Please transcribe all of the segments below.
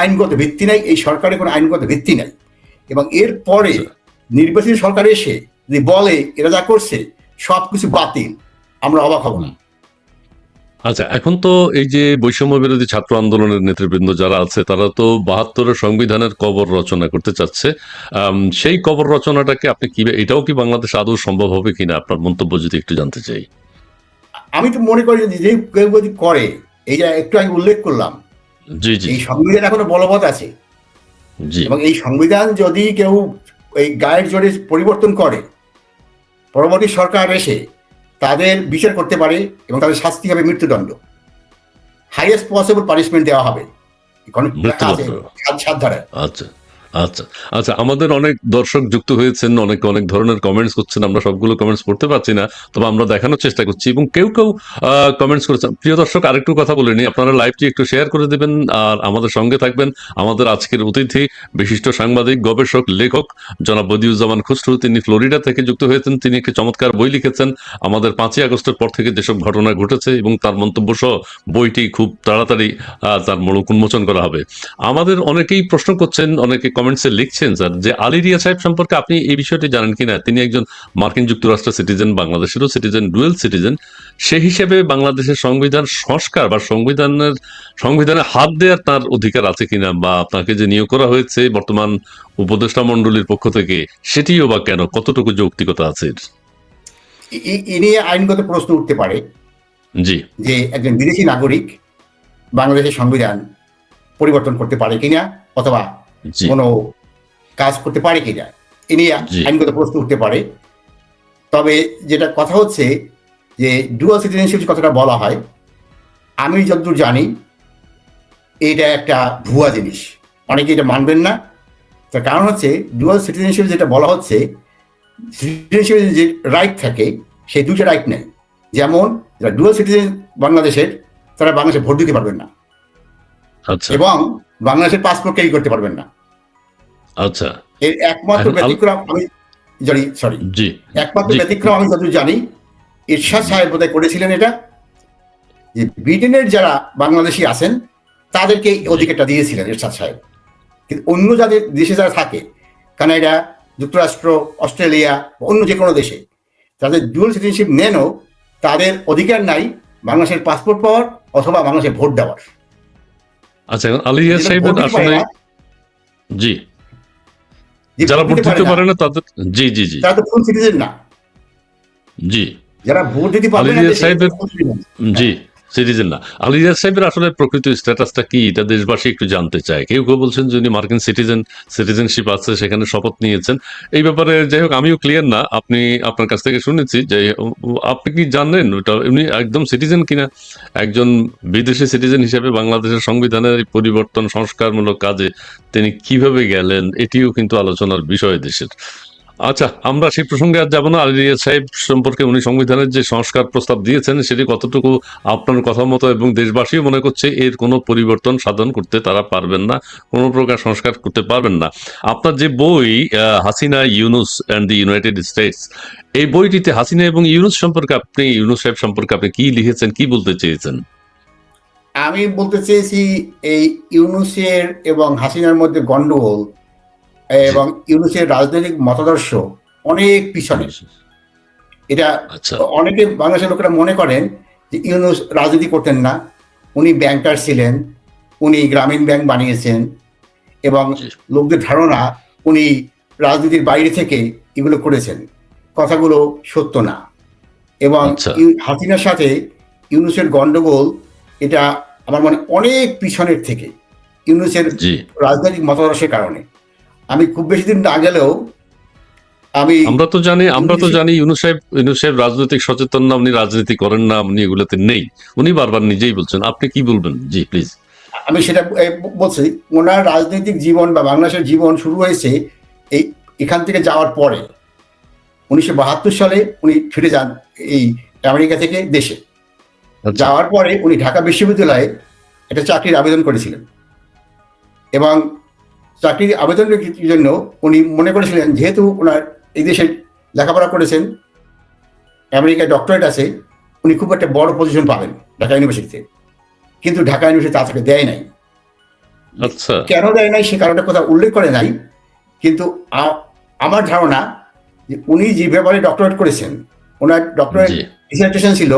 আইনগত ভিত্তি নাই এই সরকারের কোনো আইনগত ভিত্তি নাই। এবং এর পরে আচ্ছা। নির্বাচিত সরকার এসে যদি বলে এরা যা করছে সবকিছু বাতিল আমরা অবাক হব না। আচ্ছা এখন তো এই যে বৈষম্য বিরোধী ছাত্র আন্দোলনের নেতৃবৃন্দ যারা আছে তারা তো বাহাত্তরের সংবিধানের কবর রচনা করতে চাচ্ছে। সেই কবর রচনাটাকে আপনি কি এটাও কি বাংলাদেশ আদৌ সম্ভব হবে কিনা? আপনার মন্তব্য যদি একটু জানতে চাই। আমি তো মনে করি যে কেউ যদি করে এই যে একটু আমি উল্লেখ করলাম এই সংবিধান এখনও বলবৎ আছে। এবং এই সংবিধান যদি কেউ এই গায়ের জোরে পরিবর্তন করে পরবর্তী সরকার এসে তাদের বিচার করতে পারে এবং তাদের শাস্তি হবে মৃত্যুদণ্ড। হাইয়েস্ট পসিবল পানিশমেন্ট দেওয়া হবে। সাত ধারায়। আচ্ছা। আচ্ছা আচ্ছা আমাদের অনেক দর্শক যুক্ত হয়েছেন, অনেক অনেক ধরনের কমেন্টস করছেন, আমরা সবগুলো কমেন্টস পড়তে পারছি না, তবে আমরা দেখানোর চেষ্টা করছি এবং কেউ কেউ কমেন্টস করেছেন। প্রিয় দর্শক, আরেকটু কথা বলে নিই, আপনারা লাইভটি একটু শেয়ার করে দেবেন, আর আমাদের সঙ্গে থাকবেন আমাদের আজকের অতিথি, বিশিষ্ট সাংবাদিক, গবেষক, লেখক, জনাব বদিউজ্জামান খুসরু, তিনি ফ্লোরিডা থেকে যুক্ত হয়েছেন, তিনি একটি চমৎকার বই লিখেছেন। আমাদের পাঁচই আগস্টের পর থেকে যেসব ঘটনা ঘটেছে এবং তার মন্তব্য সহ বইটি খুব তাড়াতাড়ি তার মূলক উন্মোচন করা হবে। আমাদের অনেকেই প্রশ্ন করছেন, অনেকে কমেন্টসে লিখছেন স্যার যে আলী রিয়া সাহেব সম্পর্কে আপনি এই বিষয়টি জানেন কিনা? তিনি একজন মার্কিন যুক্তরাষ্ট্রের সিটিজেন বাংলাদেশেরও সিটিজেন ডুয়েল সিটিজেন। সে হিসেবে বাংলাদেশের সংবিধান সংস্কার বা সংবিধানের সংবিধানে হাত দেওয়ার তার অধিকার আছে কিনা বা আপনাকে যে নিয়োগ করা হয়েছে বর্তমান উপদেষ্টা মণ্ডলীর পক্ষ থেকে সেটিও বা কেন? কতটুকু যৌক্তিকতা আছে এ- নিয়ে আইনগত প্রশ্ন উঠতে পারে জি। যে একজন বিদেশি নাগরিক বাংলাদেশের সংবিধান পরিবর্তন করতে পারে কিনা অথবা কোনো কাজ করতে পারে কিনা? এ নিয়ে আইনগত প্রশ্ন উঠতে পারে। তবে যেটা কথা হচ্ছে যে ডুয়াল সিটিজেনশিপ কথাটা বলা হয় আমি যতদূর জানি এটা একটা ভুয়া জিনিস। অনেকে এটা মানবেন না। তার কারণ হচ্ছে ডুয়াল সিটিজেনশিপ যেটা বলা হচ্ছে সিটিজেনশিপের যে রাইট থাকে সেই দুটো রাইট নেই। যেমন যারা ডুয়াল সিটিজেন বাংলাদেশের তারা বাংলাদেশে ভোট দিতে পারবেন না। আচ্ছা। এবং বাংলাদেশের পাসপোর্ট ক্যারি করতে পারবেন না। আচ্ছা। এর একমাত্র ব্যতিক্রম আমি জানি সরি জি একমাত্র ব্যতিক্রম আমি যতদূর জানি ইরশাদ সাহেব বোধহয় করেছিলেন এটা যে ব্রিটেনের যারা বাংলাদেশি আছেন তাদেরকে অধিকারটা দিয়েছিলেন ইরশাদ সাহেব। কিন্তু অন্য যাদের দেশে যারা থাকে কানাডা যুক্তরাষ্ট্র অস্ট্রেলিয়া অন্য যে কোনো দেশে তাদের ডুয়াল সিটিজেনশিপ নেনও তাদের অধিকার নাই বাংলাদেশের পাসপোর্ট পাওয়ার অথবা বাংলাদেশে ভোট দেওয়ার। আচ্ছা এখন আলী রিয়া যারা সাহেবের ভোট দিতে পারে আসলে জি। যারা ভোট দিতে পারে না। তাদের জি জি জি। তারা তো ফুল সিটিজেন না। জি। যারা ভোট দিতে পারে না। জি। সিটিজেন না। আলিয়া সাহেবের আসলে প্রকৃত স্ট্যাটাসটা কি? এটা দেশবাসী একটু জানতে চায়। কেউ কেউ বলছেন যে উনি মার্কিন সিটিজেন, সিটিজেনশিপ আছে, সেখানে শপথ নিয়েছেন। এই ব্যাপারে যাই হোক, আমিও ক্লিয়ার না। আপনি, আপনার কাছ থেকে শুনেছি যে আপনি কি জানেন ওটা? উনি একদম সিটিজেন কিনা? একজন বিদেশি সিটিজেন হিসেবে বাংলাদেশের সংবিধানের পরিবর্তন সংস্কারমূলক কাজে তিনি কীভাবে গেলেন, এটিও কিন্তু আলোচনার বিষয় দেশের। আচ্ছা আমরা সেই প্রসঙ্গে আর যাব না। আলিয়া সাহেব সম্পর্কে উনি সংবিধানের যে সংস্কার প্রস্তাব দিয়েছেন, সেটি কতটুকু আপনার কথা মতো এবং দেশবাসীও মনে করছে এর কোনো পরিবর্তন সাধন করতে তারা পারবেন না, কোনো প্রকার সংস্কার করতে পারবেন না। আপনার যে বই Hasina, Yunus and the United States এই বইটিতে হাসিনা এবং ইউনুস সম্পর্কে আপনি, ইউনুস সাহেব সম্পর্কে আপনি কি লিখেছেন, কি বলতে চেয়েছেন? আমি বলতে চেয়েছি, এই ইউনুসের এবং হাসিনার মধ্যে গন্ডগোল এবং ইউনুসের রাজনৈতিক মতাদর্শ অনেক পিছনে। এটা আচ্ছা। অনেকে বাংলাদেশের লোকেরা মনে করেন যে ইউনুস রাজনীতি করতেন না। উনি ব্যাংকার ছিলেন উনি গ্রামীণ ব্যাংক বানিয়েছেন এবং লোকদের ধারণা উনি রাজনীতির বাইরে থেকে এগুলো করেছেন। কথাগুলো সত্য না। এবং আচ্ছা। হাসিনার সাথে ইউনুসের গন্ডগোল এটা আমার মনে অনেক পিছনের থেকে। ইউনুসের রাজনৈতিক মতাদর্শের কারণে। আমি খুব বেশি দিন না গেলেও আমি আমরা তো জানি আমরা তো জানি ইউনুস সাহেব ইউনুস সাহেব রাজনৈতিক সচেতন না উনি রাজনীতি করেন না উনি এগুলোতে নেই। উনি বারবার নিজেই বলছেন। আপনি কি বলবেন? জি প্লিজ আমি সেটা বলছি ওনার রাজনৈতিক জীবন বা বাংলাদেশের জীবন শুরু হয়েছে এই এখান থেকে যাওয়ার পরে। উনিশশো বাহাত্তর সালে উনি ফিরে যান এই আমেরিকা থেকে দেশে। আচ্ছা। যাওয়ার পরে উনি ঢাকা বিশ্ববিদ্যালয়ে একটা চাকরির আবেদন করেছিলেন। এবং চাকরির আবেদনের জন্য উনি মনে করেছিলেন যেহেতু ওনার এই দেশে লেখাপড়া করেছেন আমেরিকায় ডক্টরেট আছে উনি খুব একটা বড় পজিশন পাবেন ঢাকা ইউনিভার্সিটিতে কিন্তু ঢাকা ইউনিভার্সিটি তা তাকে দেয় নাই। আচ্ছা। কেন দেয় নাই সে কারণটা কথা উল্লেখ করে নাই কিন্তু আমার ধারণা যে উনি যে ব্যাপারে ডক্টরেট করেছেন ওনার ডক্টরেট ডিসার্টেশন ছিল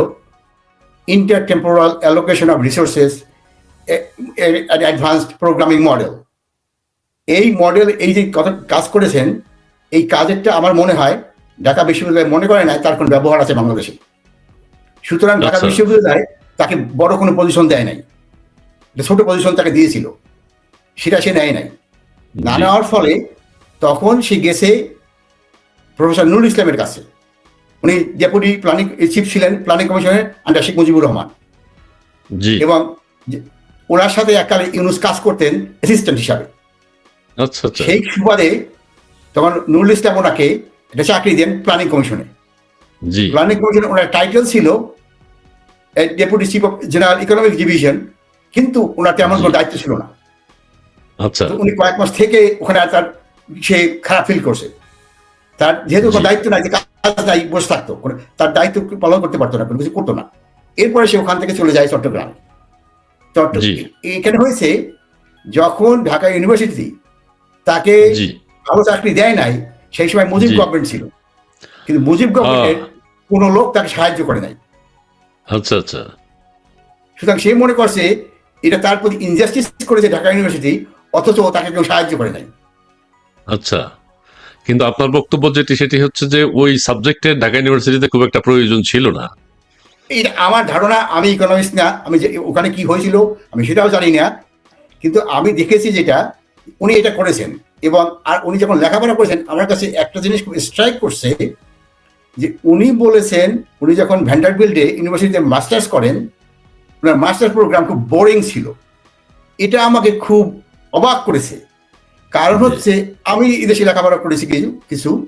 inter temporal allocation of resources advanced programming model এই মডেল এই যে কথা কাজ করেছেন এই কাজেরটা আমার মনে হয় ঢাকা বিশ্ববিদ্যালয় মনে করে না তার কোনো ব্যবহার আছে বাংলাদেশে। সুতরাং ঢাকা আচ্ছা। বিশ্ববিদ্যালয় তাকে বড় কোনো পজিশন দেয় নাই। ছোট পজিশন তাকে দিয়েছিল। সেটা সে নেয় নাই। না নেওয়ার ফলে তখন সে গেছে প্রফেসর নুরুল ইসলামের কাছে। উনি ডেপুটি প্ল্যানিং চিফ ছিলেন প্ল্যানিং কমিশনের আন্ডার শেখ মুজিবুর রহমান। এবং ওনার সাথে এককালে ইউনুস কাজ করতেন অ্যাসিস্ট্যান্ট হিসাবে। সেই সুবাদে তখন নুরুল ইসলাম ওনাকে একটা চাকরি দেন প্ল্যানিং কমিশনে প্ল্যানিং কমিশনে ওনার টাইটেল ছিল deputy chief of general economic division কিন্তু ওনার তেমন কোনো দায়িত্ব ছিল না। আচ্ছা। উনি কয়েক মাস থেকে ওখানে তার সে খারাপ ফিল করছে। তার যেহেতু কোনো দায়িত্ব নাই যে কাজ নাই বসে থাকতো তার দায়িত্ব পালন করতে পারতো না কোনো কিছু করতো না। এরপরে সে ওখান থেকে চলে যায় চট্টগ্রাম। চট্টগ্রাম এখানে হয়েছে যখন ঢাকা ইউনিভার্সিটি তাকে ভালো চাকরি দেয় নাই সেই সময় মুজিব গভর্নমেন্ট ছিল। কিন্তু মুজিব গভর্নমেন্টের কোনো লোক তাকে সাহায্য করে নাই। আচ্ছা আচ্ছা। সুতরাং সে মনে করছে এটা তার প্রতি ইনজাস্টিস করেছে ঢাকা ইউনিভার্সিটি অথচ তাকে কেউ সাহায্য করে নাই। আচ্ছা। কিন্তু আপনার বক্তব্য যেটি সেটি হচ্ছে যে ওই সাবজেক্টের ঢাকা ইউনিভার্সিটিতে খুব একটা প্রয়োজন ছিল না। এটা আমার ধারণা আমি ইকোনমিক্স না আমি ওখানে কি হয়েছিল আমি সেটাও জানি না। কিন্তু আমি দেখেছি যেটা উনি এটা করেছেন এবং আর উনি যখন লেখাপড়া করেছেন, আমার কাছে একটা জিনিস খুব স্ট্রাইক করছে যে উনি বলেছেন, উনি যখন ভ্যান্ডারবিল্ডে ইউনিভার্সিটিতে মাস্টার্স করেন, ওনার মাস্টার্স প্রোগ্রাম খুব বোরিং ছিল। এটা আমাকে খুব অবাক করেছে। কারণ হচ্ছে আমি এদেশে লেখাপড়া করেছি কিছু কিছু।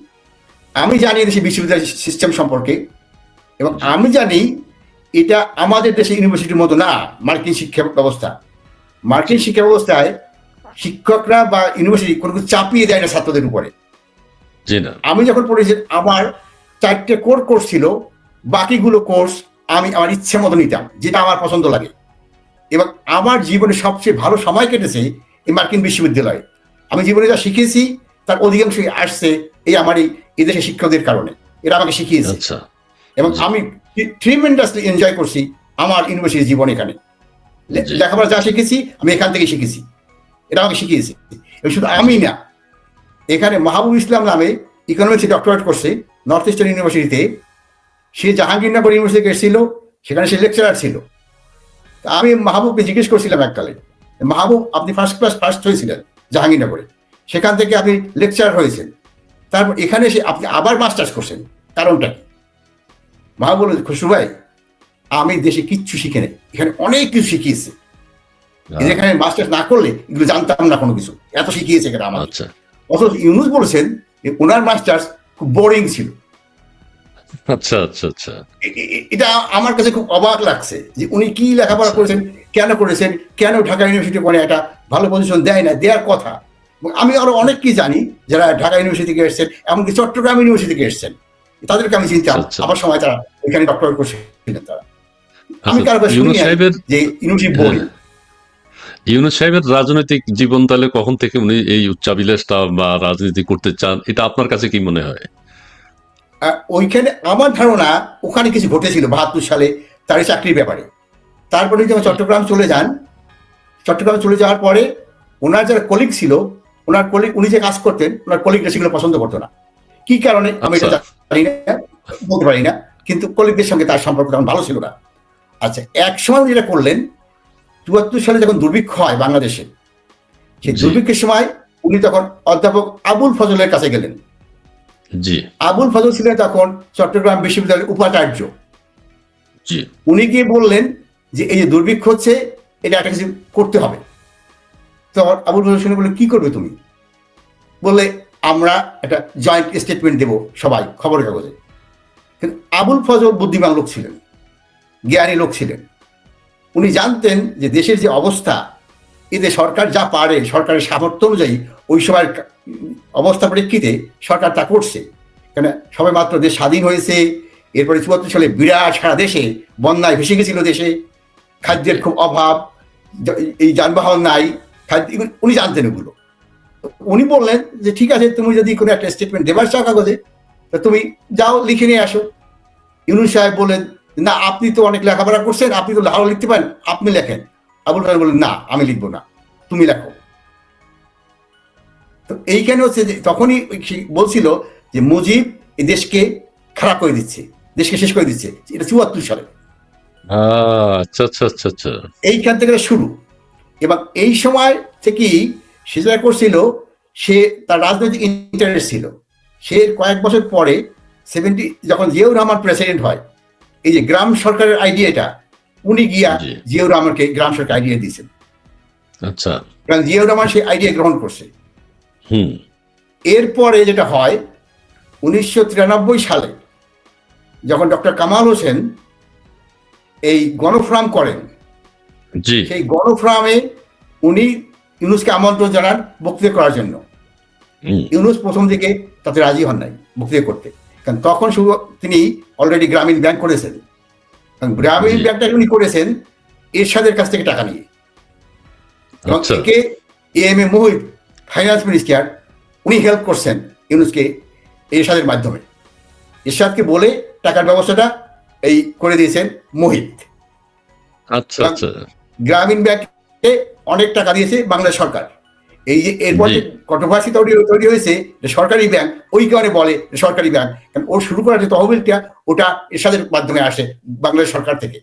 আমি জানি এদেশে বিশ্ববিদ্যালয় সিস্টেম সম্পর্কে এবং আমি জানি এটা আমাদের দেশে ইউনিভার্সিটির মতো না মার্কিন শিক্ষা ব্যবস্থা। মার্কিন শিক্ষা ব্যবস্থায় শিক্ষকরা বা ইউনিভার্সিটি কোনো কিছু চাপিয়ে দেয় না ছাত্রদের উপরে। আমি যখন পড়েছি আমার চারটে কোর কোর্স ছিল বাকিগুলো কোর্স আমি আমার ইচ্ছে মতো নিতাম যেটা আমার পছন্দ লাগে। এবং আমার জীবনে সবচেয়ে ভালো সময় কেটেছে এই মার্কিন বিশ্ববিদ্যালয়ে। আমি জীবনে যা শিখেছি তার অধিকাংশই আসছে এই আমার এই এদেশের শিক্ষকদের কারণে। এরা আমাকে শিখিয়েছে। আচ্ছা। এবং। আমি ট্রিমেন্ডাসলি এনজয় করছি আমার ইউনিভার্সিটি জীবন এখানে। লেখাপড়া যা শিখেছি আমি এখান থেকে শিখেছি। এটা আমাকে শিখিয়েছে। শুধু আমি না, এখানে মাহবুব ইসলাম নামে ইকোনমিক্সে ডক্টরেট করছে নর্থ ইস্টার্ন ইউনিভার্সিটিতে সে জাহাঙ্গীরনগর ইউনিভার্সিটি এসেছিল সেখানে সে লেকচারার ছিল। তা আমি মাহবুবকে জিজ্ঞেস করছিলাম এককালে, মাহবুব, আপনি ফার্স্ট ক্লাস ফার্স্ট হয়েছিলেন জাহাঙ্গীরনগরে। সেখান থেকে আপনি লেকচারার হয়েছেন। তারপর এখানে এসে আপনি আবার মাস্টার্স করছেন, কারণটা কি? মা বলে খুশু ভাই, আমি দেশে কিচ্ছু শিখে নেই। এখানে অনেক কিছু শিখিয়েছে। এখানে মাস্টার্স না করলে এগুলো জানতাম না কোনো কিছু। এত শিখিয়েছে এখানে আমার আচ্ছা। অথচ ইউনুস বলেছেন যে ওনার মাস্টার্স খুব বোরিং ছিল। আচ্ছা আচ্ছা আচ্ছা। এটা আমার কাছে খুব অবাক লাগছে যে উনি কি লেখাপড়া করেছেন কেন করেছেন কেন ঢাকা ইউনিভার্সিটি করে একটা ভালো পজিশন দেয় না দেওয়ার কথা। আমি আরও অনেক কি জানি যারা ঢাকা ইউনিভার্সিটি থেকে এসেছেন এমনকি চট্টগ্রাম ইউনিভার্সিটি থেকে এসেছেন। তাদেরকে আমি চিনতাম আচ্ছা। আমার সময় তারা ওইখানে ডক্টর করছিলেন তারা। আমি আচ্ছা কারও কাছে যে ইউনিভার্সিটি হ্যাঁ। বোর্ড ইউনুস সাহেবের রাজনৈতিক জীবন তাহলে কখন থেকে উনি এই উচ্চাবিলাসটা বা রাজনীতি করতে চান? এটা আপনার কাছে কি মনে হয়? ওইখানে আমার ধারণা ওখানে কিছু ঘটেছিল বাহাত্তর সালে তার চাকরির ব্যাপারে। তারপরে যখন চট্টগ্রাম চলে যান চট্টগ্রাম চলে যাওয়ার পরে ওনার যারা কলিগ ছিল ওনার কলিগ উনি যে কাজ করতেন ওনার কলিগরা সেগুলো পছন্দ করতো না। কি কারণে আমি এটা আচ্ছা। জানি না বলতে পারি না কিন্তু কলিগদের সঙ্গে তার সম্পর্ক তেমন ভালো ছিল না। আচ্ছা এক সময় যেটা করলেন চুয়াত্তর সালে যখন দুর্ভিক্ষ হয় বাংলাদেশে সেই দুর্ভিক্ষের সময় উনি তখন অধ্যাপক আবুল ফজলের কাছে গেলেন। জি। আবুল ফজল ছিলেন তখন চট্টগ্রাম বিশ্ববিদ্যালয়ের উপাচার্য। উনি গিয়ে বললেন যে এই যে দুর্ভিক্ষ হচ্ছে এটা একটা কিছু করতে হবে। তখন আবুল ফজল শুনে বললেন কি করবে তুমি? বললে আমরা একটা জয়েন্ট স্টেটমেন্ট দেব সবাই খবরের কাগজে। কিন্তু আবুল ফজল বুদ্ধিমান লোক ছিলেন জ্ঞানী লোক ছিলেন। উনি জানতেন যে দেশের যে অবস্থা, এতে সরকার যা পারে, সরকারের সামর্থ্য অনুযায়ী ওই সময়ের অবস্থা প্রেক্ষিতে সরকার তা করছে। কেন সবাই মাত্র দেশ স্বাধীন হয়েছে, এরপরে চুয়াত্তর সালে বিরাট সারা দেশে বন্যায় ভেসে গেছিল দেশে। খাদ্যের খুব অভাব এই যানবাহন নাই, খাদ্য- উনি জানতেন এগুলো তো উনি বললেন যে ঠিক আছে, তুমি যদি কোনো একটা স্টেটমেন্ট দেবার চাও কাগজে, তা তুমি যাও, লিখে নিয়ে আসো। ইউনুস সাহেব বললেন না আপনি তো অনেক লেখাপড়া করছেন আপনি তো ভালো লিখতে পারেন আপনি লেখেন। আবুল কালাম বললেন না আমি লিখব না তুমি লেখো। তো এইখানে হচ্ছে যে তখনই বলছিল যে মুজিব এই দেশকে খারাপ করে দিচ্ছে দেশকে শেষ করে দিচ্ছে এটা চুয়াত্তর সালে। আহ, আচ্ছা আচ্ছা আচ্ছা আচ্ছা। এইখান থেকে শুরু। এবং এই সময় থেকেই সে যেটা করছিল সে তার রাজনৈতিক ইন্টারেস্ট ছিল। সে কয়েক বছর পরে সেভেন্টি যখন জিয়াউর রহমান প্রেসিডেন্ট হয় এই যে গ্রাম সরকারের আইডিয়াটা উনি গিয়া। জিয়াউর রহমানকে গ্রাম সরকার আইডিয়া দিয়েছেন। আচ্ছা। কারণ জিয়াউর রহমান সেই আইডিয়া গ্রহণ করছে। হুম। এরপরে যেটা হয় উনিশশো তিরানব্বই সালে যখন ডক্টর কামাল হোসেন এই গণফোরাম করেন জি। সেই গণফোরামে উনি ইউনুসকে আমন্ত্রণ জানান বক্তৃতা করার জন্য। ইউনুস প্রথম দিকে তাতে রাজি হন নাই বক্তৃতা করতে। কারণ তখন শুধু তিনি অলরেডি গ্রামীণ ব্যাংক করেছেন। গ্রামীণ ব্যাংকটা উনি করেছেন এরশাদের কাছ থেকে টাকা নিয়ে। এবং একে A M A Muhith finance minister উনি হেল্প করছেন ইউনুসকে এরশাদের মাধ্যমে। এরশাদকে বলে টাকার ব্যবস্থাটা এই করে দিয়েছেন মোহিত আচ্ছা আচ্ছা। গ্রামীণ ব্যাংকে অনেক টাকা দিয়েছে বাংলাদেশ সরকার। এই যে এরপর। যে কন্ট্রোভার্সি তৈরি তৈরি হয়েছে যে সরকারি ব্যাংক ওই কারণে বলে সরকারি ব্যাংক কারণ ও শুরু করা যে তহবিলটা ওটা এর সাথে মাধ্যমে আসে বাংলাদেশ সরকার থেকে